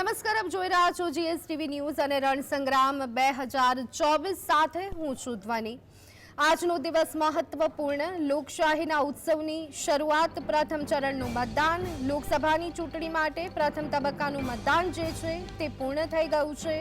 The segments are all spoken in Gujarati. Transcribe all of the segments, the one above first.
નમસ્કાર, આપ જોઈ રહ્યા છો જીએસટીવી ન્યૂઝ અને રણસંગ્રામ બે હજાર ચોવીસ સાથે હું છું ધ્વની. આજનો દિવસ મહત્વપૂર્ણ. લોકશાહીના ઉત્સવની શરૂઆત પ્રથમ ચરણનું મતદાન, લોકસભાની ચૂંટણી માટે પ્રથમ તબક્કાનું મતદાન જે છે તે પૂર્ણ થઈ ગયું છે.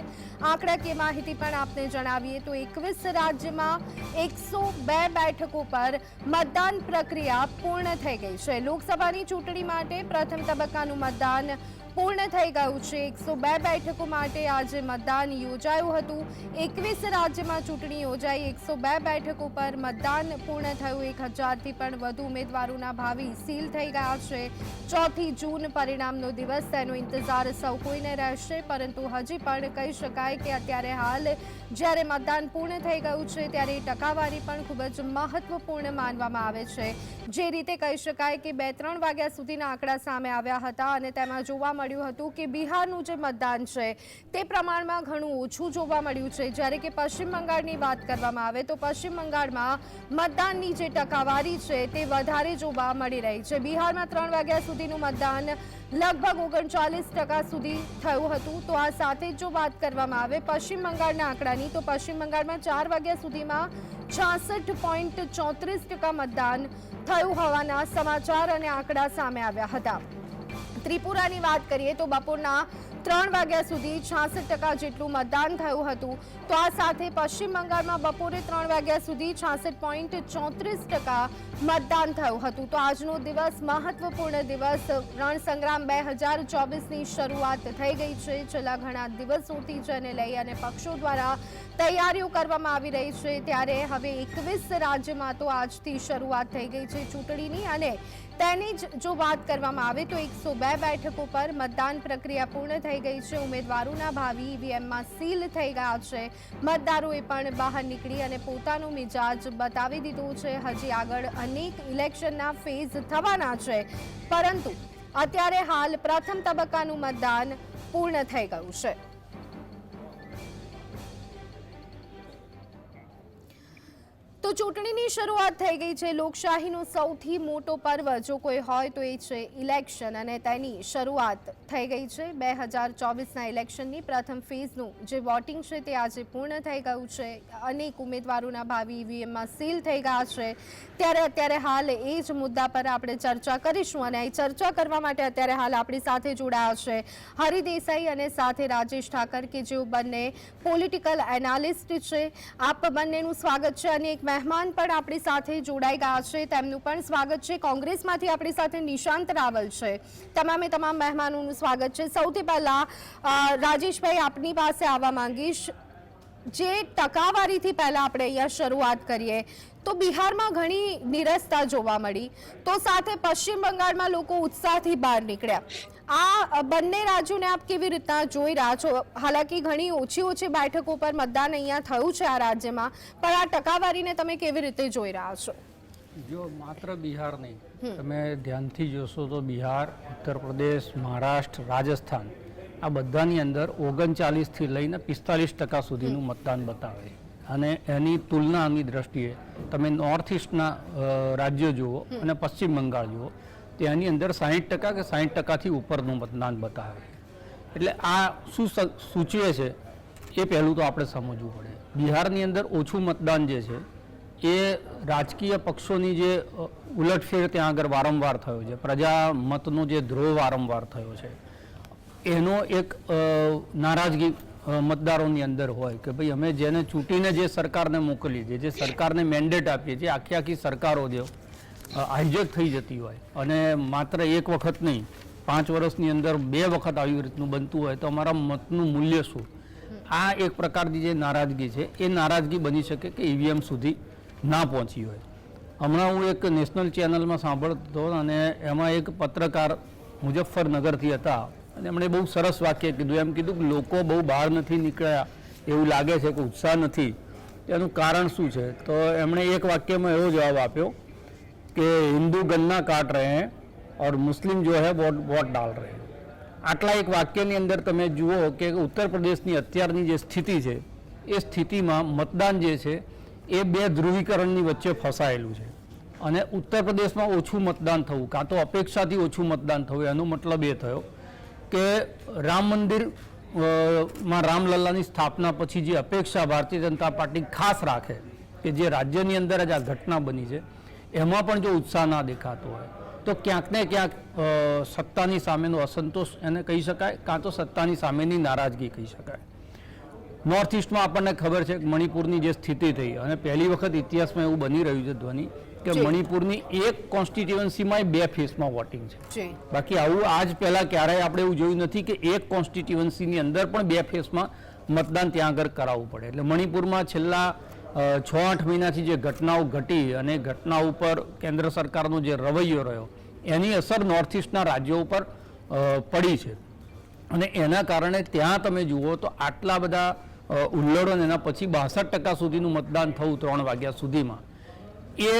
આંકડાકીય માહિતી પણ આપને જણાવીએ તો એકવીસ રાજ્યમાં એકસો બે બેઠકો પર મતદાન પ્રક્રિયા પૂર્ણ થઈ ગઈ છે. લોકસભાની ચૂંટણી માટે પ્રથમ તબક્કાનું મતદાન પૂર્ણ થઈ ગયું છે. એકસો બે બેઠકો માટે આજે મતદાન યોજાયું હતું. એકવીસ રાજ્યમાં ચૂંટણી યોજાઈ. એકસો બે બેઠકો પર મતદાન પૂર્ણ થયું. એક હજારથી પણ વધુ ઉમેદવારોના ભાવિ સીલ થઈ ગયા છે. ચોથી જૂન પરિણામનો દિવસ. તેનો ઇંતજાર સૌ કોઈને રહેશે, પરંતુ હજી પણ કહી શકાય કે અત્યારે હાલ જ્યારે મતદાન પૂર્ણ થઈ ગયું છે, ત્યારે ટકાવારી પણ ખૂબ જ મહત્વપૂર્ણ માનવામાં આવે છે. જે રીતે કહી શકાય કે બે ત્રણ વાગ્યા સુધીના આંકડા સામે આવ્યા હતા અને તેમાં જોવા મળ્યું હતું કે બિહારનું જે મતદાન છે, તે પ્રમાણમાં ઘણું ઓછું જોવા મળ્યું છે. જ્યારે કે પશ્ચિમ બંગાળની વાત કરવામાં આવે તો પશ્ચિમ બંગાળમાં મતદાનની જે ટકાવારી છે, તે વધારે જોવા મળી રહી છે. બિહારમાં ત્રણ વાગ્યા સુધીનું મતદાન લગભગ ઓગણચાલીસ ટકા સુધી થયું હતું. તો આ સાથે જો વાત કરવામાં આવે પશ્ચિમ બંગાળના આંકડાની, તો પશ્ચિમ બંગાળમાં ચાર વાગ્યા સુધીમાં છાસઠ પોઈન્ટ ચોત્રીસ ટકા મતદાન થયું હોવાના સમાચાર અને આંકડા સામે આવ્યા હતા. ત્રિપુરાની વાત કરીએ તો બપોરના ત્રણ વાગ્યા સુધી છાસઠ ટકા જેટલું મતદાન થયું હતું. તો આ સાથે પશ્ચિમ બંગાળમાં બપોરે ત્રણ વાગ્યા સુધી છાસઠ પોઈન્ટ ચોત્રીસ ટકા મતદાન થયું હતું. તો આજનો દિવસ મહત્વપૂર્ણ દિવસ રણસંગ્રામ બે હજાર ચોવીસની શરૂઆત થઈ ગઈ છે. છેલ્લા ઘણા દિવસોથી જેને લઈ અને પક્ષો દ્વારા તૈયારીઓ કરવામાં આવી રહી છે. ત્યારે હવે એકવીસ રાજ્યમાં તો આજથી શરૂઆત થઈ ગઈ છે ચૂંટણીની અને તેની જ જો વાત કરવામાં આવે તો એકસો બે બેઠકો પર મતદાન પ્રક્રિયા પૂર્ણ થઈ ગઈ છે. ઉમેદવારોના ભાવિ ઈવીએમમાં સીલ થઈ ગયા છે. મતદારોએ પણ બહાર નીકળી અને પોતાનો મિજાજ બતાવી દીધો છે. હજી આગળ અનેક ઇલેક્શનના ફેઝ થવાના છે. પરંતુ અત્યારે હાલ પ્રથમ તબક્કાનું મતદાન પૂર્ણ થઈ ગયું છે. તો ચૂંટણીની શરૂઆત થઈ ગઈ છે. લોકશાહીનો સૌથી મોટો પર્વ જો કોઈ હોય તો એ છે ઇલેક્શન અને તેની શરૂઆત થઈ ગઈ છે. બે હજાર ચોવીસના ઇલેક્શનની પ્રથમ ફેઝનું જે વોટિંગ છે તે આજે પૂર્ણ થઈ ગયું છે. અનેક ઉમેદવારોના ભાવિ ઈવીએમમાં સીલ થઈ ગયા છે. ત્યારે અત્યારે હાલ એ જ મુદ્દા પર આપણે ચર્ચા કરીશું અને એ ચર્ચા કરવા માટે અત્યારે હાલ આપણી સાથે જોડાયા છે હરિદેસાઈ અને સાથે રાજેશ ઠાકર કે જેઓ બંને પોલિટિકલ એનાલિસ્ટ છે. આપ બંનેનું સ્વાગત છે અને એક મહેમાન પણ આપણી સાથે જોડાઈ ગયા છે. તેમનું પણ સ્વાગત છે. કોંગ્રેસમાંથી આપણી સાથે નિશાંત રાવલ છે. તમામે તમામ મહેમાનોનું સ્વાગત છે. સૌથી પહેલાં રાજેશભાઈ આપની પાસે આવવા માંગીશ. જે ટકાવારીથી પહેલાં આપણે અહીંયા શરૂઆત કરીએ તો બિહારમાં ઘણી નિરસતા જોવા મળી. તો સાથે પશ્ચિમ બંગાળમાં લોકો ઉત્સાહથી બહાર નીકળ્યા. આ બંને રાજ્યોને આપ કેવી રીતના જોઈ રહ્યા છો? હાલાકી ઘણી ઓછી ઓછી બેઠકો પર મતદાન અહીંયા થયું છે આ રાજ્યમાં પણ આ ટકાવારીને તમે કેવી રીતે જોઈ રહ્યા છો? જો માત્ર બિહાર નહીં તમે ધ્યાનથી જોશો તો બિહાર ઉત્તર પ્રદેશ મહારાષ્ટ્ર રાજસ્થાન આ બધાની અંદર ઓગણચાલીસથી લઈને પિસ્તાલીસ ટકા સુધીનું મતદાન બતાવે. અને એની તુલનાની દ્રષ્ટિએ તમે નોર્થ ઇસ્ટના રાજ્યો જુઓ અને પશ્ચિમ બંગાળ જુઓ તેની અંદર સાહીઠ ટકા કે સાહીઠ ટકાથી ઉપરનું મતદાન બતાવે. એટલે આ શું સૂચવે છે એ પહેલું તો આપણે સમજવું પડે. બિહારની અંદર ઓછું મતદાન જે છે, એ રાજકીય પક્ષોની જે ઉલટફેર ત્યાં આગળ વારંવાર થયો છે. પ્રજા મતનો જે ધ્રોહ વારંવાર થયો છે. એનો એક નારાજગી મતદારોની અંદર હોય કે ભાઈ અમે જેને ચૂંટીને જે સરકારને મોકલી છે જે સરકારને મેન્ડેટ આપીએ છીએ, આખી આખી સરકારો જે હાઇજેક થઈ જતી હોય અને માત્ર એક વખત નહીં, પાંચ વર્ષની અંદર બે વખત આવી રીતનું બનતું હોય તો અમારા મતનું મૂલ્ય શું? આ એક પ્રકારની જે નારાજગી છે, એ નારાજગી બની શકે કે ઈવીએમ સુધી ના પહોંચી હોય. હમણાં હું એક નેશનલ ચેનલમાં સાંભળતો અને એમાં એક પત્રકાર મુજફ્ફરનગરથી હતા અને એમણે બહુ સરસ વાક્ય કીધું. એમ કીધું કે લોકો બહુ બહાર નથી નીકળ્યા. એવું લાગે છે કે ઉત્સાહ નથી. એનું કારણ શું છે? તો એમણે એક વાક્યમાં એવો જવાબ આપ્યો કે હિન્દુ ગન્ના કાટ રહે હૈ ઓર મુસ્લિમ જો હે વોટ વોટ ડાલ રહે. આટલા એક વાક્યની અંદર તમે જુઓ કે ઉત્તર પ્રદેશની અત્યારની જે સ્થિતિ છે, એ સ્થિતિમાં મતદાન જે છે, એ બે ધ્રુવીકરણની વચ્ચે ફસાયેલું છે. અને ઉત્તર પ્રદેશમાં ઓછું મતદાન થવું, કાં તો અપેક્ષાથી ઓછું મતદાન થવું, એનો મતલબ એ થયો કે રામ મંદિરમાં રામલલ્લાની સ્થાપના પછી જે અપેક્ષા ભારતીય જનતા પાર્ટી ખાસ રાખે કે જે રાજ્યની અંદર જ આ ઘટના બની છે, એમાં પણ જો ઉત્સાહ ના દેખાતો હોય, તો ક્યાંક ને ક્યાંક સત્તાની સામેનો અસંતોષ એને કહી શકાય, કાં તો સત્તાની સામેની નારાજગી કહી શકાય. નોર્થ ઇસ્ટમાં આપણને ખબર છે કે મણિપુરની જે સ્થિતિ થઈ, અને પહેલી વખત ઇતિહાસમાં એવું બની રહ્યું છે ધ્વનિ કે મણિપુરની એક કોન્સ્ટિટ્યુઅન્સીમાં બે ફેસમાં વોટિંગ છે. બાકી આવું આજ પહેલા ક્યારેય આપણે એવું જોયું નથી કે એક કોન્સ્ટિટ્યુઅન્સીની અંદર પણ બે ફેસમાં મતદાન ત્યાં આગળ કરાવવું પડે. એટલે મણિપુરમાં છેલ્લા છ આઠ મહિનાથી જે ઘટનાઓ ઘટી અને ઘટના ઉપર કેન્દ્ર સરકારનો જે રવૈયો રહ્યો એની અસર નોર્થ ઇસ્ટના રાજ્યો ઉપર પડી છે. અને એના કારણે ત્યાં તમે જુઓ તો આટલા બધા અ, એના પછી બાસઠ ટકા સુધીનું મતદાન થયું ત્રણ વાગ્યા સુધીમાં. એ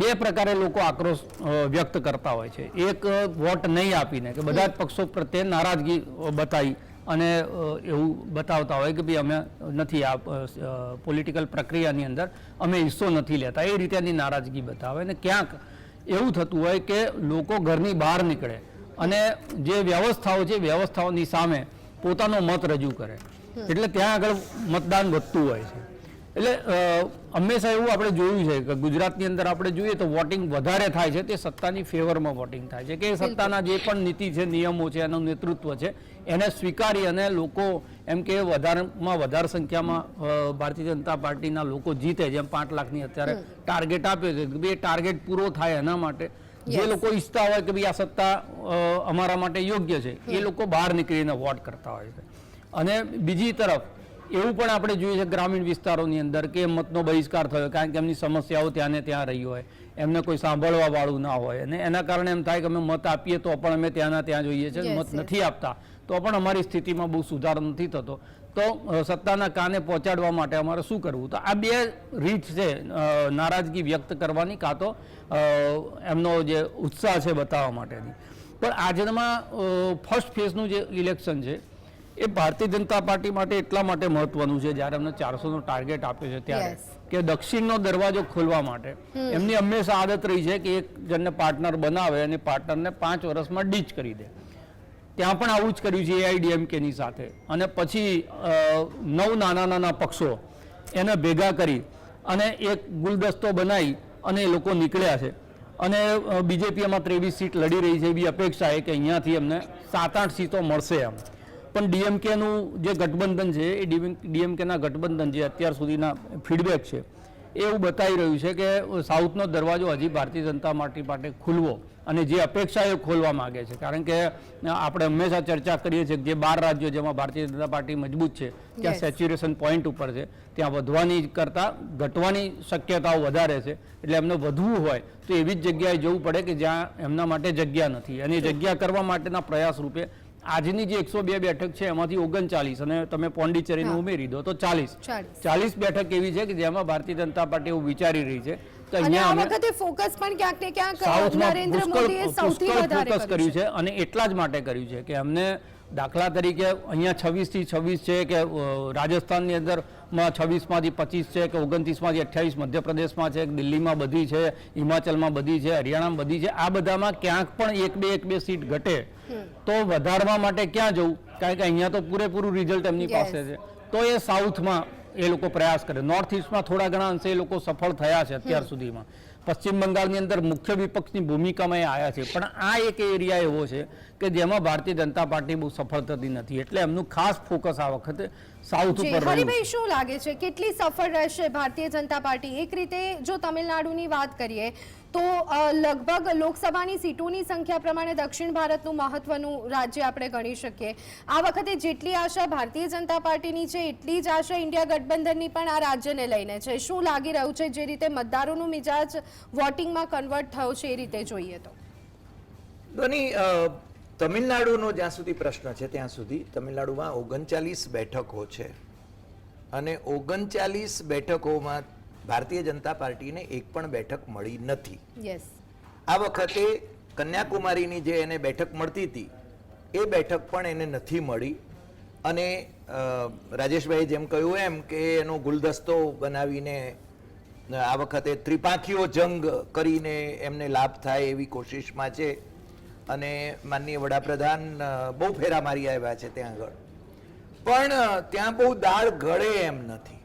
બે પ્રકારે લોકો આક્રોશ વ્યક્ત કરતા હોય છે. એક વોટ નહીં આપીને કે બધા જ પક્ષો પ્રત્યે નારાજગી બતાવી અને એવું બતાવતા હોય કે ભાઈ અમે નથી આ પોલિટિકલ પ્રક્રિયાની અંદર અમે હિસ્સો નથી લેતા. એ રીતેની નારાજગી બતાવે અને ક્યાંક એવું થતું હોય કે લોકો ઘરની બહાર નીકળે અને જે વ્યવસ્થાઓ છે વ્યવસ્થાઓની સામે પોતાનો મત રજૂ કરે. એટલે ત્યાં આગળ મતદાન વધતું હોય છે. એટલે હંમેશા એવું આપણે જોયું છે કે ગુજરાતની અંદર આપણે જોઈએ તો વોટિંગ વધારે થાય છે તે સત્તાની ફેવરમાં વોટિંગ થાય છે. કે સત્તાના જે પણ નીતિ છે નિયમો છે એનું નેતૃત્વ છે એને સ્વીકારી અને લોકો એમ કે વધારેમાં વધારે સંખ્યામાં ભારતીય જનતા પાર્ટીના લોકો જીતે જેમ પાંચ લાખની અત્યારે ટાર્ગેટ આપ્યો છે. કે ભાઈ એ ટાર્ગેટ પૂરો થાય એના માટે. જે લોકો ઈચ્છતા હોય કે ભાઈ આ સત્તા અમારા માટે યોગ્ય છે એ લોકો બહાર નીકળીને વોટ કરતા હોય છે. અને બીજી તરફ એવું પણ આપણે જોઈએ છે ગ્રામીણ વિસ્તારોની અંદર કે મતનો બહિષ્કાર થયો કારણ કે એમની સમસ્યાઓ ત્યાં ને ત્યાં રહી હોય. એમને કોઈ સાંભળવા વાળું ના હોય. અને એના કારણે એમ થાય કે અમે મત આપીએ તો પણ અમે ત્યાંના ત્યાં જોઈએ છે મત નથી આપતા. તો પણ અમારી સ્થિતિમાં બહુ સુધારો નથી થતો. તો સત્તાના કાને પહોંચાડવા માટે અમારે શું કરવું? તો આ બે રીત છે નારાજગી વ્યક્ત કરવાની કાં તો એમનો જે ઉત્સાહ છે બતાવવા માટેની. પણ આજમાં ફર્સ્ટ ફેઝનું જે ઇલેક્શન છે એ ભારતીય જનતા પાર્ટી માટે એટલા માટે મહત્વનું છે જ્યારે અમને ચારસોનો ટાર્ગેટ આપ્યો છે ત્યારે. કે દક્ષિણનો દરવાજો ખોલવા માટે. એમની હંમેશા આદત રહી છે કે એક જણને પાર્ટનર બનાવે અને પાર્ટનરને પાંચ વર્ષમાં ડીચ કરી દે. ત્યાં પણ આવું જ કર્યું છે એઆઈડીએમકેની સાથે. અને પછી નવ નાના નાના પક્ષો એને ભેગા કરી અને એક ગુલદસ્તો બનાવી અને એ લોકો નીકળ્યા છે. અને બીજેપી એમાં ત્રેવીસ સીટ લડી રહી છે એવી અપેક્ષા છે કે અહીંયાથી એમને સાત આઠ સીટો મળશે એમ. પણ ડીએમકેનું જે ગઠબંધન છે એ ડીએમકેના ગઠબંધન જે અત્યાર સુધીના ફીડબેક છે એ એવું બતાવી રહ્યું છે કે સાઉથનો દરવાજો હજી ભારતીય જનતા પાર્ટી માટે ખુલવો અને જે અપેક્ષા એ ખોલવા માગે છે કારણ કે આપણે હંમેશા ચર્ચા કરીએ છીએ કે જે બાર રાજ્યો જેમાં ભારતીય જનતા પાર્ટી મજબૂત છે ત્યાં. સેચ્યુરેશન પોઈન્ટ ઉપર છે ત્યાં વધવાની કરતાં ઘટવાની શક્યતાઓ વધારે છે એટલે એમને વધવું હોય તો એવી જ જગ્યાએ જવું પડે કે જ્યાં એમના માટે જગ્યા નથી અને એ જગ્યા કરવા માટેના પ્રયાસ રૂપે આજની જે એકસો બે બેઠક છે એમાંથી ઓગણચાલીસ અને તમે પોંડિચેરીને. ઉમેરી દો તો ચાલીસ ચાલીસ. બેઠક એવી છે કે જેમાં ભારતીય જનતા પાર્ટી એવું વિચારી રહી છે તો અહીંયા આ વખતે ફોકસ પણ ક્યાંક ને ક્યાંક નરેન્દ્ર મોદીએ સૌથી વધારે ફોકસ કર્યું છે અને એટલા જ માટે કર્યું છે કે અમને દાખલા તરીકે અહીંયા છવ્વીસથી છવ્વીસ છે કે રાજસ્થાનની અંદર છવ્વીસમાંથી પચીસ છે કે ઓગણત્રીસમાંથી અઠ્યાવીસ મધ્યપ્રદેશમાં છે દિલ્હીમાં બધી છે હિમાચલમાં બધી છે હરિયાણામાં બધી છે આ બધામાં ક્યાંક પણ એક બે એક બે સીટ ઘટે તો વધારવા માટે ક્યાં જવું? કારણ કે અહીંયા તો પૂરેપૂરું રિઝલ્ટ એમની પાસે છે. તો એ સાઉથમાં એ લોકો પ્રયાસ કરે. નોર્થ ઇસ્ટમાં થોડા ઘણા અંશે એ લોકો સફળ થયા છે અત્યાર સુધીમાં. પશ્ચિમ બંગાળની અંદર મુખ્ય વિપક્ષની ભૂમિકામાં એ આવ્યા છે. પણ આ એક એરિયા એવો છે કે જેમાં ભારતીય જનતા પાર્ટી બહુ સફળ થતી નથી. એટલે એમનું ખાસ ફોકસ આ વખતે સાઉથ ઉપર હરિભાઈ શું લાગે છે? કેટલી સફળ રહેશે ભારતીય જનતા પાર્ટી? એક રીતે જો તમિલનાડુની વાત કરીએ તો લગભગ લોકસભાની સીટોની સંખ્યા પ્રમાણે દક્ષિણ ભારતનું મહત્વનું રાજ્ય આપણે ગણી શકીએ. આ વખતે જેટલી આશા ભારતીય જનતા પાર્ટીની છે, એટલી જ આશા ઇન્ડિયા ગઠબંધનની પણ આ રાજ્યને લઈને છે. શું લાગી રહ્યું છે, જે રીતે મતદારોનું મિજાજ વોટિંગમાં કન્વર્ટ થયો છે, એ રીતે જોઈએ તો? ધોની તમિલનાડુનો જ્યાં સુધી પ્રશ્ન છે, ત્યાં સુધી તમિલનાડુમાં ઓગણચાલીસ બેઠકો છે. અને ઓગણચાલીસ બેઠકોમાં ભારતીય જનતા પાર્ટીને એક પણ બેઠક મળી નથી. યસ આ વખતે કન્યાકુમારીની જે એને બેઠક મળતી હતી એ બેઠક પણ એને નથી મળી. અને રાજેશભાઈ જેમ કહ્યું એમ કે એનો ગુલદસ્તો બનાવીને આ વખતે ત્રિપાંખીઓ જંગ કરીને એમને લાભ થાય એવી કોશિશમાં છે. અને માનનીય વડાપ્રધાન બહુ ફેરા મારી આવ્યા છે ત્યાં આગળ. પણ ત્યાં બહુ દાળ ગળે એમ નથી.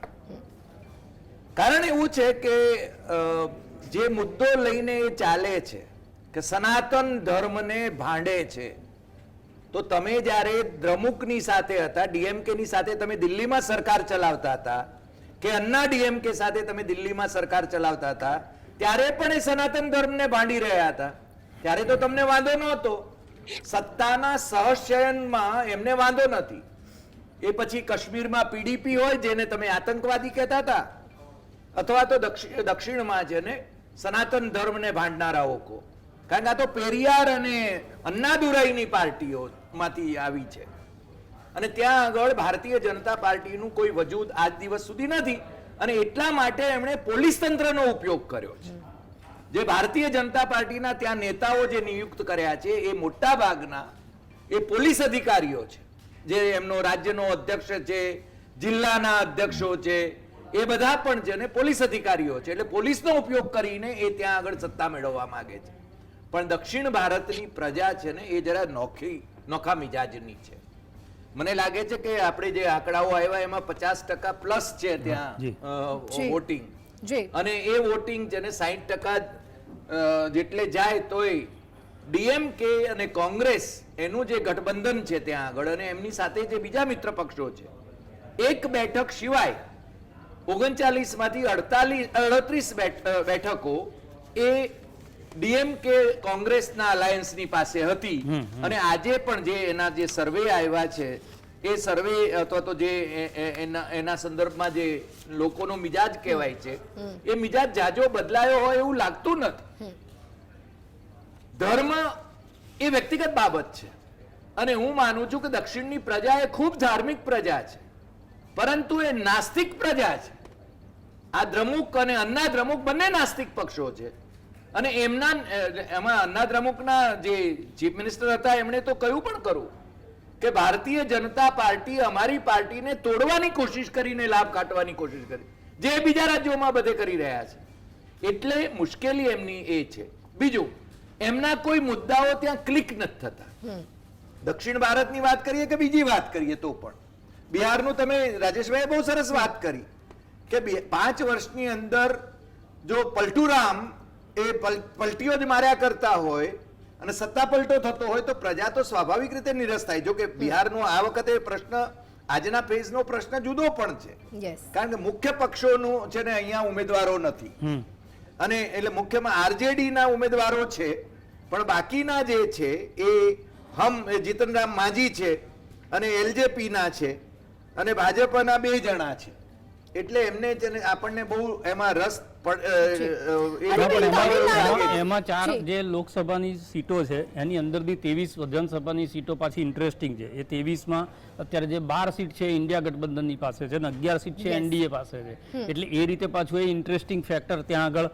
કારણ એવું છે કે જે મુદ્દો લઈને એ ચાલે છે કે સનાતન ધર્મને ભાંડે છે, તો તમે જ્યારે દ્રમુકની સાથે હતા ડીએમકે ની સાથે તમે દિલ્હીમાં સરકાર ચલાવતા હતા, કે અન્ના ડીએમકે સાથે તમે દિલ્હીમાં સરકાર ચલાવતા હતા, ત્યારે પણ એ સનાતન ધર્મને ભાંડી રહ્યા હતા. ત્યારે તો તમને વાંધો નહોતો. સત્તાના સહશયનમાં એમને વાંધો નથી. એ પછી કાશ્મીરમાં પીડીપી હોય, જેને તમે આતંકવાદી કહેતા હતા અથવા તો દક્ષિ- દક્ષિણમાં જેને સનાતન ધર્મને ભાંડનારાઓ કહો. કારણ કે આ તો પેરિયાર અને અન્નાદુરાઈની પાર્ટીઓમાંથી આવી છે. અને ત્યાં આગળ ભારતીય જનતા પાર્ટીનું કોઈ વજૂદ આજ દિવસ સુધી નથી. અને એટલા માટે એમણે પોલીસ તંત્રનો ઉપયોગ કર્યો છે. જે ભારતીય જનતા પાર્ટીના ત્યાં નેતાઓ જે નિયુક્ત કર્યા છે, એ મોટા ભાગના એ પોલીસ અધિકારીઓ છે. જે એમનો રાજ્યનો અધ્યક્ષ છે, જિલ્લાના અધ્યક્ષો છે એ બધા પણ છે ને પોલીસ અધિકારીઓ છે એટલે પોલીસનો ઉપયોગ કરીને એ ત્યાં આગળ સત્તા મેળવવા માંગે છે. પણ દક્ષિણ ભારતની પ્રજા છે ને એ જરા નોખી નોખા મિજાજની છે. મને લાગે છે કે આપણે જે આંકડાઓ આવ્યા એમાં પચાસ ટકા પ્લસ છે ત્યાં. વોટિંગ. અને એ વોટિંગ છે ને સાહીઠ ટકા જેટલે જાય તોય ડીએમકે અને કોંગ્રેસ એનું જે ગઠબંધન છે ત્યાં આગળ અને એમની સાથે જે બીજા મિત્ર પક્ષો છે એક બેઠક સિવાય ઓગણચાલીસમાંથી અડતાલીસ અડત્રીસ બેઠકો એ ડીએમકે કોંગ્રેસના અલાયન્સની પાસે હતી. અને આજે પણ જે એના જે સર્વે આવ્યા છે એ સર્વે અથવા તો જે એના સંદર્ભમાં જે લોકોનો મિજાજ કહેવાય છે એ મિજાજ જાજો બદલાયો હોય એવું લાગતું નથી. ધર્મ એ વ્યક્તિગત બાબત છે. અને હું માનું છું કે દક્ષિણની પ્રજા એ ખૂબ ધાર્મિક પ્રજા છે. પરંતુ એ નાસ્તિક પ્રજા છે. આ દ્રમુક અને અન્ના દ્રમુક બંને નાસ્તિક પક્ષો છે. અને એમના એમાં અન્ના દ્રમુકના જે ચીફ મિનિસ્ટર હતા એમણે તો કહ્યું પણ કરું કે ભારતીય જનતા પાર્ટી અમારી પાર્ટીને તોડવાની કોશિશ કરીને લાભ કાઢવાની કોશિશ કરી. જે બીજા રાજ્યોમાં બધે કરી રહ્યા છે. એટલે મુશ્કેલી એમની એ છે. બીજું એમના કોઈ મુદ્દાઓ ત્યાં ક્લિક નથી થતા. દક્ષિણ ભારતની વાત કરીએ કે બીજી વાત કરીએ તો પણ. બિહારનું તમે રાજેશભાઈ બહુ સરસ વાત કરી. કે બે- પાંચ વર્ષની અંદર જો પલટુરામ એ પલ- પલટીઓ જ માર્યા કરતા હોય અને સત્તા પલટો થતો હોય તો પ્રજા તો સ્વાભાવિક રીતે નિરસ થાય. જો કે બિહારનો આ વખતે પ્રશ્ન આજના ફેઝનો પ્રશ્ન જુદો પણ છે. કારણ કે મુખ્ય પક્ષોનું છે ને અહીંયા ઉમેદવારો નથી. અને એટલે મુખ્યમાં આરજેડીના ઉમેદવારો છે પણ બાકીના જે છે એ હમ એ જીતનરામ માજી છે અને એલજેપીના છે અને ભાજપના બે જણા છે. એટલે એમને છે ને આપણને બહુ એમાં રસ એમાં- ચાર જે. લોકસભાની સીટો છે એની અંદર બી ત્રેવીસ વિધાનસભાની સીટો પાછી ઇન્ટરેસ્ટિંગ છે. એ ત્રેવીસમાં અત્યારે જે બાર સીટ છે ઇન્ડિયા ગઠબંધનની પાસે છે અને અગિયાર સીટ છે એનડીએ પાસે છે. એટલે એ રીતે પાછું એ ઇન્ટરેસ્ટિંગ ફેક્ટર ત્યાં આગળ.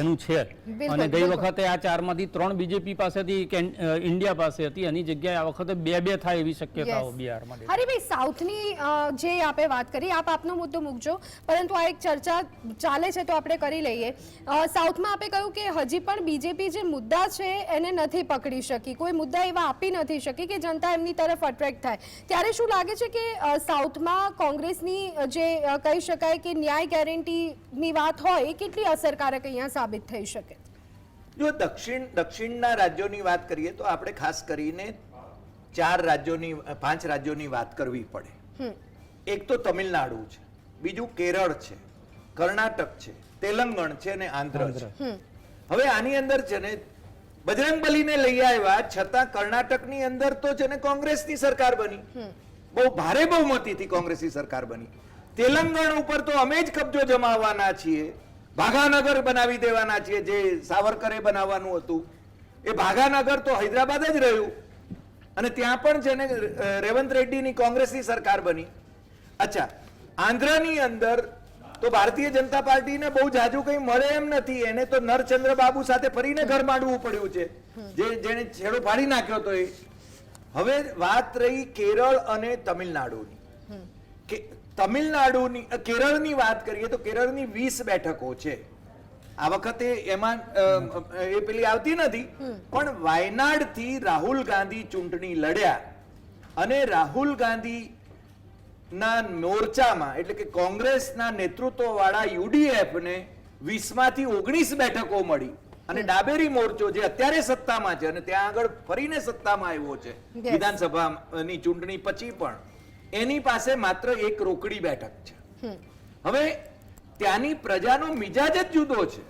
એનું છે. અને ગઈ વખતે આ ચારમાંથી ત્રણ બીજેપી પાસેથી ઇન્ડિયા પાસે હતી. એની જગ્યાએ આ વખતે બે બે થાય એવી શક્યતાઓ. બિહારમાં. હરીભાઈ સાઉથની જે આપે વાત કરી આપ આપનો મુદ્દો મૂકજો. પરંતુ આ એક ચર્ચા ચાલે છે તો આપણે કરી લઈએ. સાઉથમાં આપે કહ્યું કે હજી પણ બીજેપી જે મુદ્દા છે એને નથી પકડી શકી. કોઈ મુદ્દા એવા આપી નથી શકી કે જનતા એમની તરફ અટ્રેક્ટ થાય. ત્યારે શું લાગે છે કે સાઉથમાં કોંગ્રેસની જે કહી શકાય કે ન્યાય ગેરંટીની વાત હોય એ કેટલી અસરકારક અહીંયા સાબિત થઈ શકે. જો દક્ષિણ દક્ષિણના રાજ્યોની વાત કરીએ તો આપણે ખાસ કરીને ચાર રાજ્યોની પાંચ રાજ્યોની વાત કરવી પડે. એક તો તમિલનાડુ છે બીજું કેરળ છે કર્ણાટક છે તેલંગણ છે અને આંધ્ર છે. હવે આની અંદર છે ને બજરંગ બલીને લઈ આવ્યા છતાં કર્ણાટકની અંદર તો છે ને કોંગ્રેસની સરકાર બની. બહુ ભારે બહુમતીથી કોંગ્રેસની સરકાર બની. તેલંગણ ઉપર તો અમે જ કબજો જમાવવાના છીએ. ભાગાનગર બનાવી દેવાના છીએ જે સાવરકરે બનાવવાનું હતું. એ ભાગાનગર તો હૈદરાબાદ જ રહ્યું. અને ત્યાં પણ છે ને રેવંત રેડ્ડીની કોંગ્રેસની સરકાર બની. અચ્છા આંધ્રની અંદર તો ભારતીય જનતા પાર્ટીને બહુ જાજુ કંઈ મળે એમ નથી. એને તો નરચંદ્ર બાબુ સાથે ફરીને ઘર માંડવું પડ્યું છે. જે જેને છેડો ફાડી નાખ્યો તો એ. હવે વાત રહી કેરળ અને તમિલનાડુની. કે તમિલનાડુની કેરળની વાત કરીએ તો કેરળની વીસ બેઠકો છે. આ વખતે એમાં એ પેલી આવતી નથી પણ વાયનાડથી રાહુલ ગાંધી ચૂંટણી લડ્યા. અને રાહુલ ગાંધી ના મોરચામાં એટલે કે કોંગ્રેસના નેતૃત્વવાળા યુડીએફ ને વીસમાંથી ઓગણીસ બેઠકો મળી. અને ડાબેરી મોરચો જે અત્યારે સત્તામાં છે અને ત્યાં આગળ ફરીને સત્તામાં આવ્યો છે. વિધાનસભાની ચૂંટણી પછી પણ. એની પાસે માત્ર એક રોકડી બેઠક છે. હવે ત્યાંની પ્રજાનો મિજાજ જ જુદો છે.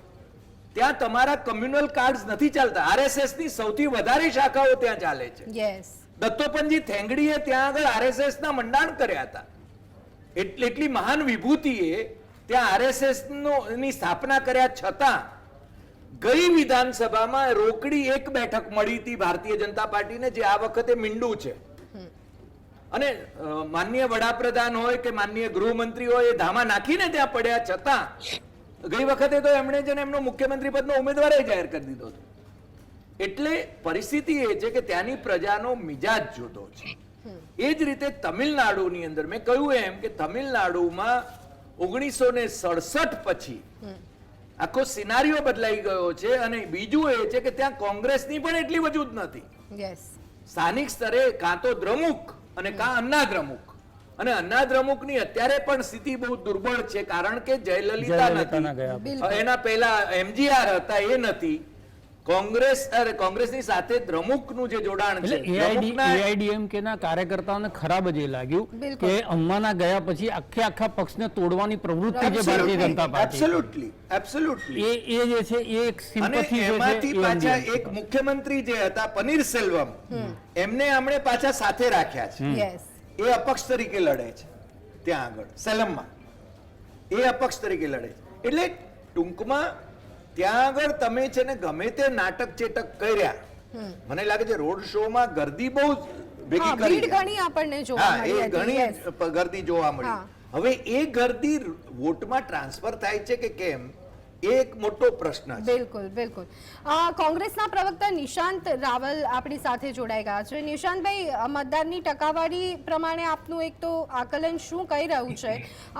ત્યાં તમારા કમ્યુનલ કાર્ડ નથી ચાલતા. આરએસએસની સૌથી વધારે શાખાઓ ત્યાં ચાલે છે. યસ દત્તોપંતજી થેંગડીએ ત્યાં આગળ આરએસએસ ના મંડાણ કર્યા હતા. એટલી મહાન વિભૂતિએ ત્યાં આરએસએસની સ્થાપના કર્યા છતાં ગઈ વિધાનસભામાં રોકડી એક બેઠક મળી હતી ભારતીય જનતા પાર્ટીને જે આ વખતે મીંડું છે. અને માનનીય વડાપ્રધાન હોય કે માનનીય ગૃહમંત્રી હોય એ ધામા નાખીને ત્યાં પડ્યા છતાં ગઈ વખતે તો એમણે જ એમનો મુખ્યમંત્રી પદનો ઉમેદવાર જાહેર કરી દીધો હતો. એટલે પરિસ્થિતિ એ છે કે ત્યાંની પ્રજાનો મિજાજ જુદો છે. એ જ રીતે તમિલનાડુની અંદર મેં કહ્યું એમ કે તમિલનાડુમાં ઓગણીસો ને સડસઠ પછી આખો સિનારીઓ બદલાઈ ગયો છે અને બીજું એ છે કે ત્યાં કોંગ્રેસની પણ એટલી વજૂદ નથી. સ્થાનિક સ્તરે કાં તો દ્રમુક અને કાં અન્નાદ્રમુક અને અન્નાદ્રમુકની અત્યારે પણ સ્થિતિ બહુ દુર્બળ છે કારણ કે જયલલિતા નથી એના પહેલા એમજીઆર હતા એ નથી. કોંગ્રેસ અરે કોંગ્રેસની સાથે દ્રમુકનું જે જોડાણ છે એઆઈડીએમકે ના કાર્યકર્તાઓને ખરાબ જ એ લાગ્યું કે અમ્માના ગયા પછી આખે આખા પક્ષને તોડવાની પ્રવૃત્તિ જે Bharatiya Janata party. Absolutely absolutely એ એ જે છે એ એક સિમ્પથી જે એમાંથી પાછા એક મુખ્યમંત્રી જે હતા પનીર સેલ્વમ એમને આપણે પાછા સાથે રાખ્યા છે. એ અપક્ષ તરીકે લડે છે. ત્યાં આગળ સેલમમાં એ અપક્ષ તરીકે લડે છે. એટલે ટૂંકમાં ત્યાં આગળ તમે છે ને ગમે તે નાટક ચેટક કર્યા મને લાગે છે રોડ શોમાં ગર્દી બહુ ભેગી કરી ઘણી આપણને જોવા મળી એ ઘણી ગર્દી જોવા મળી. હવે એ ગર્દી વોટમાં ટ્રાન્સફર થાય છે કે કેમ એક મોટો પ્રશ્ન છે. બિલકુલ બિલકુલ. કોંગ્રેસના પ્રવક્તા નિશાંત રાવલ આપણી સાથે જોડાઈ ગયા છે. નિશાંતભાઈ મતદારની ટકાવારી પ્રમાણે આપનું એક તો આકલન શું કહી રહ્યું છે?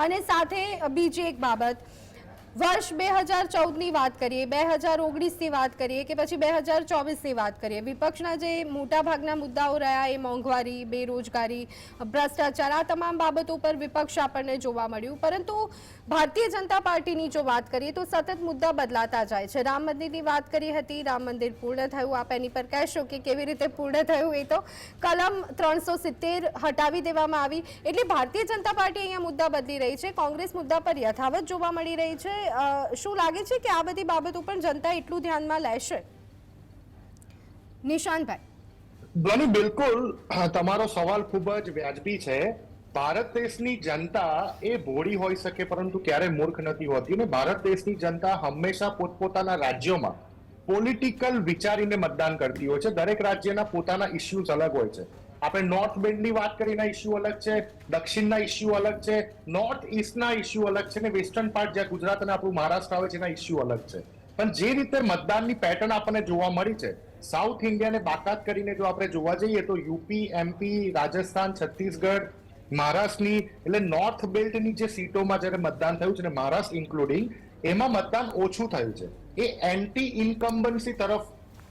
અને સાથે બીજી એક બાબત વર્ષ બે હજાર ચૌદની વાત કરીએ, બે હજાર ઓગણીસની વાત કરીએ કે પછી બે હજાર ચોવીસની વાત કરીએ. વિપક્ષના જે મોટાભાગના મુદ્દાઓ રહ્યા, એ મોંઘવારી, બેરોજગારી, ભ્રષ્ટાચાર, આ તમામ બાબતો પર વિપક્ષ આપણને જોવા મળ્યું. પરંતુ ભારતીય જનતા પાર્ટીની જો વાત કરીએ તો સતત મુદ્દા બદલાતા જાય છે. રામ મંદિરની વાત કરી હતી, રામ મંદિર પૂર્ણ થયું. આપ એની પર કહેશો કે કેવી રીતે પૂર્ણ થયું એ તો કલમ ત્રણસો સિત્તેર હટાવી દેવામાં આવી. એટલે ભારતીય જનતા પાર્ટી અહીંયા મુદ્દા બદલી રહી છે. કોંગ્રેસ મુદ્દા પર યથાવત જોવા મળી રહી છે. શું લાગે છે કે આ બધી બાબતો પણ જનતા એટલું ધ્યાનમાં લેશે? નિશાંતભાઈ ધ્વનિ, બિલકુલ. તમારો સવાલ ખૂબ જ વ્યાજબી છે. ભારત દેશની જનતા એ ભોળી હોઈ શકે, પરંતુ ક્યારે મૂર્ખ નથી હોતી. અને ભારત દેશની જનતા હંમેશા પોતપોતાના રાજ્યોમાં પોલિટિકલ વિચારીને મતદાન કરતી હોય છે. દરેક રાજ્યના પોતાના ઇસ્યુઝ અલગ હોય છે. આપણે નોર્થ બેન્ડની વાત કરીના ઇસ્યુ અલગ છે, દક્ષિણના ઇસ્યુ અલગ છે નોર્થ ઈસ્ટના ઇસ્યુ અલગ છે, અને વેસ્ટર્ન પાર્ટ જ્યાં ગુજરાત અને આપણું મહારાષ્ટ્ર આવે છે, એના ઇસ્યુ અલગ છે. પણ જે રીતે મતદાનની પેટર્ન આપણને જોવા મળી છે સાઉથ ઇન્ડિયાને બાકાત કરીને જો આપણે જોવા જઈએ તો યુપી એમપી રાજસ્થાન, છત્તીસગઢ મહારાષ્ટ્રની, એટલે નોર્થ બેલ્ટની જે સીટોમાં જ્યારે મતદાન થયું છે ને મહારાષ્ટ્ર ઇન્ક્લુડિંગ એમાં મતદાન ઓછું થયું છે. એ એન્ટી ઇન્કમ્બન્સી તરફ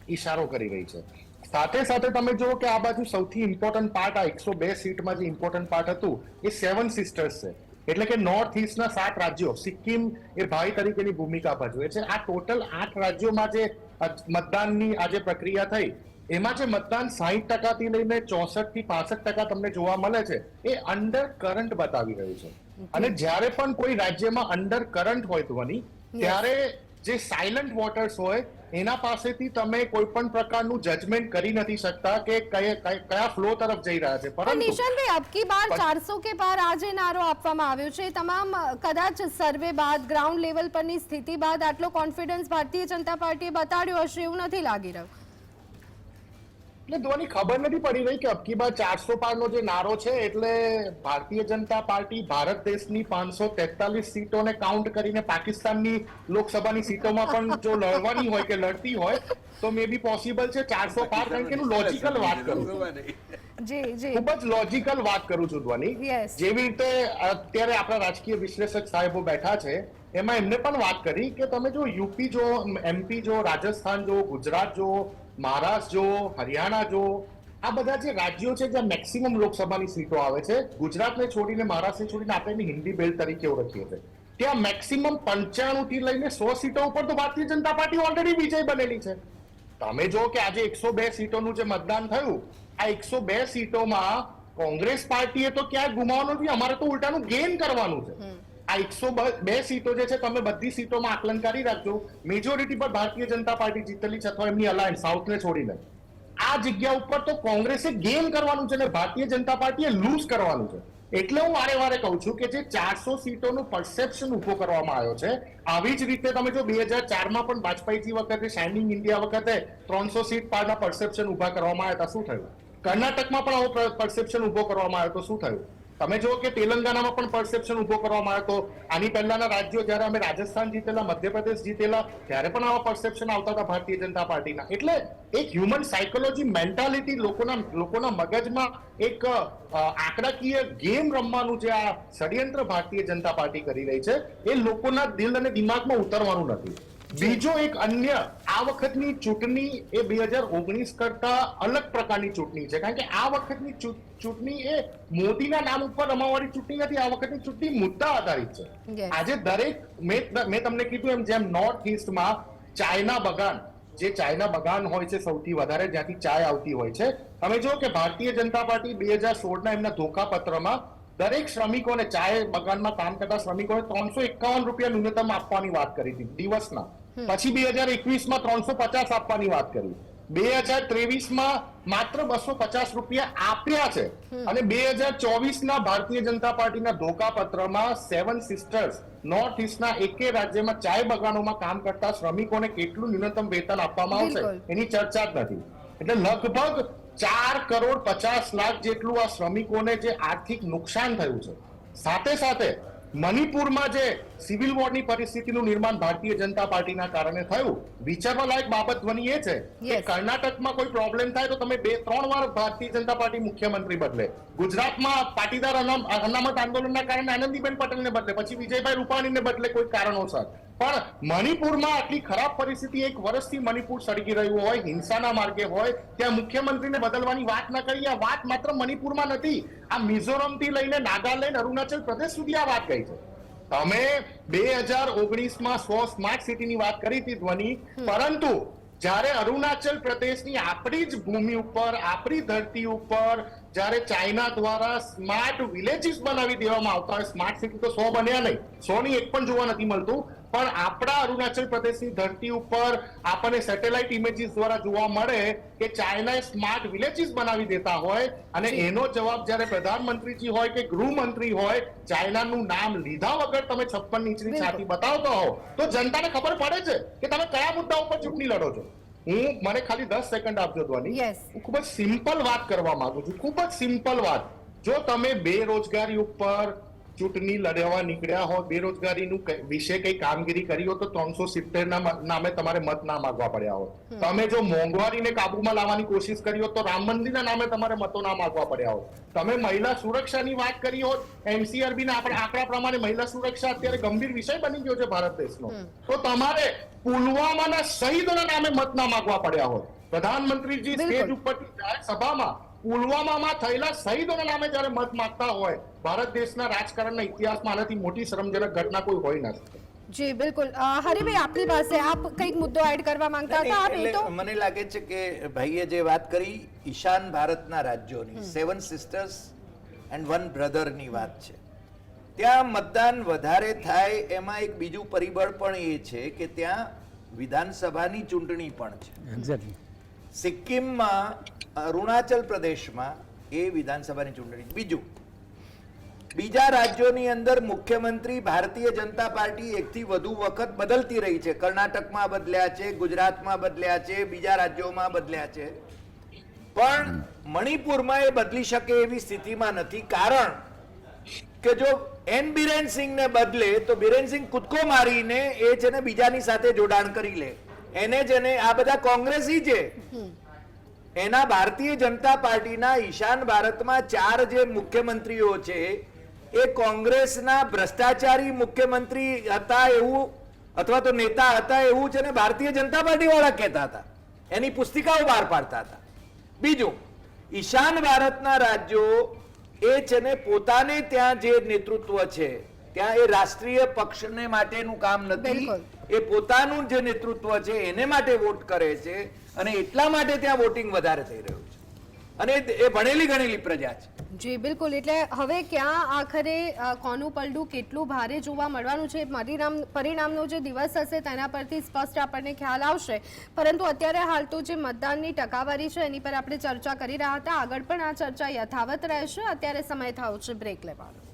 ઇશારો કરી રહી છે. સાથે સાથે તમે જુઓ કે આ બાજુ સૌથી ઇમ્પોર્ટન્ટ પાર્ટ આ એકસો બે સીટમાં જે ઇમ્પોર્ટન્ટ પાર્ટ હતું, એ સેવન સિસ્ટર્સ છે. એટલે કે નોર્થ ઈસ્ટના સાત રાજ્યો સિક્કિમ એ ભાઈ તરીકેની ભૂમિકા ભજવે છે. આ ટોટલ આઠ રાજ્યોમાં જે મતદાનની આ જે પ્રક્રિયા થઈ એમાં જે મતદાન સાહીઠ ટકાથી લઈને ચોસઠથી પાસઠ ટકા તમને જોવા મળે છે એ અંડર કરંટ બતાવી રહ્યું છે. અને જ્યારે પણ કોઈ રાજ્યમાં અંડર કરંટ હોય ધ્વની ત્યારે જે સાયલન્ટ વોટર્સ હોય એના પાસેથી તમે કોઈ પણ પ્રકારનું જજમેન્ટ કરી નથી શકતા કે કયા કયા- ફ્લો તરફ જઈ રહ્યા છે. પરંતુ નિશાંતભાઈ અબકી બાર ચારસો કે પાર આજે નારો આપવામાં આવ્યો છે? તમામ કદાચ સર્વે બાદ ગ્રાઉન્ડ લેવલ પરની સ્થિતિ બાદ આટલો કોન્ફિડન્સ ભારતીય જનતા પાર્ટીએ બતાડ્યો હશે એવું નથી લાગી રહ્યું. એટલે ધોની ખબર નથી પડી રહી કે અબકી બાર ચારસો પાર નો જે નારો છે એટલે ભારતીય જનતા પાર્ટી ભારત દેશની પાંચસો તેતાલીસ સીટોને કાઉન્ટ કરીને પાકિસ્તાનની લોકસભાની સીટોમાં પણ જો લડવાની હોય કે લડતી હોય તો મે બી પોસિબલ છે ચારસો પાર. કારણ કે લોજિકલ વાત કરું છું. જી જી. ખૂબ જ લોજિકલ વાત કરું છું ધ્વની. જેવી રીતે અત્યારે આપણા રાજકીય વિશ્લેષક સાહેબો બેઠા છે એમાં એમને પણ વાત કરી કે તમે જો યુપી જો એમપી જો રાજસ્થાન જો ગુજરાત જો મહારાષ્ટ્ર જો, હરિયાણા જો, આ બધા જે રાજ્યો છે જ્યાં મેક્સિમમ લોકસભાની સીટો આવે છે, ગુજરાતને છોડીને મહારાષ્ટ્રને છોડીને આપણે હિન્દી બેલ્ટ તરીકે ઓળખીએ છીએ. ત્યાં મેક્સિમમ પંચાણું થી લઈને સો સીટો ઉપર તો ભારતીય જનતા પાર્ટી ઓલરેડી વિજય બનેલી છે. તમે જો કે આજે એકસો બે સીટોનું જે મતદાન થયું, આ એકસો બે સીટોમાં કોંગ્રેસ પાર્ટીએ તો ક્યાંય ગુમાવવાનું નથી, અમારે તો ઉલટાનું ગેઇન કરવાનું છે. આ એકસો બે સીટો જે છે, તમે બધી સીટોમાં આકલન કરી રાખજો. મેજોરિટી પર ભારતીય જનતા પાર્ટી જીતેલી છે અથવા એમની અલાયન્સ સાઉથને છોડીને આ જગ્યા ઉપર તો કોંગ્રેસે ગેમ કરવાનું છે અને ભારતીય જનતા પાર્ટીએ લૂઝ કરવાનું છે. એટલે હું વારે વારે કહું છું કે જે ચારસો સીટોનું પરસેપ્શન ઊભો કરવામાં આવ્યો છે, આવી જ રીતે તમે જો બે હજાર ચારમાં પણ વાજપેયીજી વખતે શાઇનિંગ ઇન્ડિયા વખતે ત્રણસો સીટ પારના પરસેપ્શન ઊભા કરવામાં આવ્યા હતા, શું થયું? કર્ણાટકમાં પણ આવો પરસેપ્શન ઊભો કરવામાં આવ્યો તો શું થયું? તમે જો કે તેલંગાનામાં પણ પરસેપ્શન ઊભો કરવામાં આવ્યો આની પહેલાના રાજ્યો જ્યારે અમે રાજસ્થાન જીતેલા, મધ્યપ્રદેશ જીતેલા, ત્યારે પણ આવા પરસેપ્શન આવતા હતા ભારતીય જનતા પાર્ટીના. એટલે એક હ્યુમન સાયકોલોજી મેન્ટાલિટી લોકોના લોકોના મગજમાં એક આંકડાકીય ગેમ રમવાનું જે આ ષડયંત્ર ભારતીય જનતા પાર્ટી કરી રહી છે, એ લોકોના દિલ અને દિમાગમાં ઉતરવાનું નથી. બીજો એક અન્ય આ વખતની ચૂંટણી એ બે હજાર ઓગણીસ કરતા અલગ પ્રકારની ચૂંટણી છે. કારણ કે આ વખતની ચૂંટણી એ મોદીના નામ ઉપર રમાવાળી ચૂંટણી નથી આ વખતની ચૂંટણી મુદ્દા આધારિત છે. આજે દરેક મેં તમને કીધું એમ જેમ નોર્થ ઈસ્ટમાં ચાયના બગાન જે ચાઇના બગાન હોય છે સૌથી વધારે જ્યાંથી ચાય આવતી હોય છે. તમે જો કે ભારતીય જનતા પાર્ટી બે હજાર સોળના એમના ધોકાપત્રમાં દરેક શ્રમિકોને ચાય બગાનમાં કામ કરતા શ્રમિકોને ત્રણસો એકાવન રૂપિયા ન્યૂનતમ આપવાની વાત કરી હતી દિવસના. પછી બે હજાર એકવીસમાં ત્રણસો પચાસ આપવાની વાત કરી. બે હજાર ત્રેવીસમાં માત્ર બસો પચાસ રૂપિયા આપ્યા છે. અને બે હજાર ચોવીસના ભારતીય જનતા પાર્ટીના ધોકાપત્રમાં સેવન સિસ્ટર્સ નોર્થ ઇસ્ટના એકે રાજ્યમાં ચાય બગાનોમાં કામ કરતા શ્રમિકોને કેટલું ન્યૂનતમ વેતન આપવામાં આવશે એની ચર્ચા જ નથી. એટલે લગભગ ચાર કરોડ પચાસ લાખ જેટલું આ શ્રમિકોને જે આર્થિક નુકસાન થયું છે. સાથે સાથે મણિપુરમાં જે સિવિલ વોરની પરિસ્થિતિનું નિર્માણ ભારતીય જનતા પાર્ટીના કારણે થયું વિચારવા લાયક બાબત ધ્વની એ છે કે કર્ણાટકમાં કોઈ પ્રોબ્લેમ થાય તો તમે બે ત્રણ વાર ભારતીય જનતા પાર્ટી મુખ્યમંત્રી બદલે. ગુજરાતમાં પાટીદાર અનામ- અનામત આંદોલનના કારણે આનંદીબેન પટેલને બદલે પછી વિજયભાઈ રૂપાણીને બદલે કોઈ કારણોસર. પણ મણિપુરમાં આટલી ખરાબ પરિસ્થિતિ એક વર્ષથી મણિપુર સળગી રહ્યું હોય હિંસાના માર્ગે હોય ત્યાં મુખ્યમંત્રીને બદલવાની વાત ન કરી આ વાત માત્ર મણિપુરમાં નથી આ મિઝોરમથી લઈને નાગાલેન્ડ અરુણાચલ પ્રદેશ સુધી આ વાત કહી છે. તમે બે હજાર ઓગણીસમાં સો સ્માર્ટ સિટીની વાત કરી હતી ધ્વની પરંતુ જ્યારે અરુણાચલ પ્રદેશની આપણી જ ભૂમિ ઉપર આપણી ધરતી ઉપર જ્યારે ચાઇના દ્વારા સ્માર્ટ વિલેજીસ બનાવી દેવામાં આવતા હોય સ્માર્ટ સિટી તો સો બન્યા નહીં સો ની એક પણ જોવા નથી મળતું પણ આપણા અરુણાચલ પ્રદેશની ધરતી ઉપર આપણને સેટેલાઇટ ઇમેજીસ દ્વારા જોવા મળે કે ચાઇનાએ સ્માર્ટ વિલેજીસ બનાવી દેતા હોય અને એનો જવાબ જ્યારે પ્રધાનમંત્રીજી હોય કે ગૃહમંત્રી હોય ચાઇનાનું નામ લીધા વગર તમે છપ્પન ઇંચની છાતી બતાવતા હો તો જનતાને ખબર પડે છે કે તમે કયા મુદ્દા ઉપર ચૂંટણી લડો છો? હું મને ખાલી દસ સેકન્ડ આપજો ધ્વની. હું ખૂબ જ સિમ્પલ વાત કરવા માંગુ છું. ખૂબ જ સિમ્પલ વાત. જો તમે બેરોજગારી ઉપર ચૂંટણી લડવા નીકળ્યા હો બેરોજગારીનું વિશે કઈ કામગીરી કરી હો તો ત્રણસો સિત્તેર ના નામે તમારે મત ના માંગવા પડ્યા હોય. તમે જો મોંઘવારીને કાબુમાં લાવવાની કોશિશ કરી હોત તો રામ મંદિરના નામે તમારે મતો ના માંગવા પડ્યા હોત તમે મહિલા સુરક્ષાની વાત કરી હોત એમસીઆરબી ના આપણે આંકડા પ્રમાણે મહિલા સુરક્ષા અત્યારે ગંભીર વિષય બની ગયો છે ભારત દેશનો. તો તમારે પુલવામાના શહીદોના નામે મત ના માંગવા પડ્યા હોત પ્રધાનમંત્રીજી સ્ટેજ ઉપરથી સભામાં પુલવામામાં થયેલા શહીદોના નામે જ્યારે મત માંગતા હોય ભારત દેશના રાજકારણના ઇતિહાસમાં આનાથી મોટી શરમજનક ઘટના કોઈ હોય ના શકે જી બિલકુલ. હરીભાઈ આપની પાસે આપ કંઈક મુદ્દો એડ કરવા માંગતા હતા? આપ તો મને લાગે છે કે ભાઈએ જે વાત કરી ઈશાન ભારતના રાજ્યોની સેવન સિસ્ટર્સ એન્ડ વન બ્રધરની વાત છે. ત્યાં મતદાન વધારે થાય એમાં એક બીજું પરિબળ પણ એ છે કે ત્યાં વિધાનસભાની ચૂંટણી પણ છે. એક્ઝેક્ટલી સિક્કિમમાં અરુણાચલ પ્રદેશમાં એ વિધાનસભાની ચૂંટણી. બીજું, બીજા રાજ્યોની અંદર મુખ્યમંત્રી ભારતીય જનતા પાર્ટી એકથી વધુ વખત બદલતી રહી છે. કર્ણાટકમાં બદલ્યા છે, ગુજરાતમાં બદલ્યા છે, બીજા રાજ્યોમાં બદલ્યા છે. પણ મણિપુરમાં એ બદલી શકે એવી સ્થિતિમાં નથી. કારણ કે જો એન બિરેન સિંહને બદલે તો બિરેન સિંહ કૂદકો મારીને એ છે ને બીજાની સાથે જોડાણ કરી લે. એને જેને આ બધા કોંગ્રેસી છે એના ભારતીય જનતા પાર્ટીના ઈશાન ભારતમાં ચાર જે મુખ્યમંત્રીઓ છે, એ કોંગ્રેસના ભ્રષ્ટાચારી મુખ્યમંત્રી હતા એવું, અથવા તો નેતા હતા એવું છે ને ભારતીય જનતા પાર્ટી વાળા કહેતા હતા. એની પુસ્તિકાઓ બહાર પાડતા હતા. બીજું, ઈશાન ભારતના રાજ્યો એ છે ને પોતાને ત્યાં જે નેતૃત્વ છે ત્યાં એ રાષ્ટ્રીય પક્ષને માટેનું કામ નથી. એ પોતાનું જે નેતૃત્વ છે એને માટે વોટ કરે છે અને એટલા માટે ત્યાં વોટિંગ વધારે થઈ રહ્યું છે. અને એ- ભણેલી ગણેલી પ્રજા છે. જી બિલકુલ. એટલે હવે ક્યાં આખરે કોનું પલડું કેટલું ભારે જોવા મળવાનું છે પરિણામ પરિણામનો જે દિવસ હશે તેના પરથી સ્પષ્ટ આપણને ખ્યાલ આવશે. પરંતુ અત્યારે હાલ તો જે મતદાનની ટકાવારી છે એની પર આપણે ચર્ચા કરી રહ્યા હતા. આગળ પણ આ ચર્ચા યથાવત રહેશે. અત્યારે સમય થયો છે બ્રેક લેવાનો.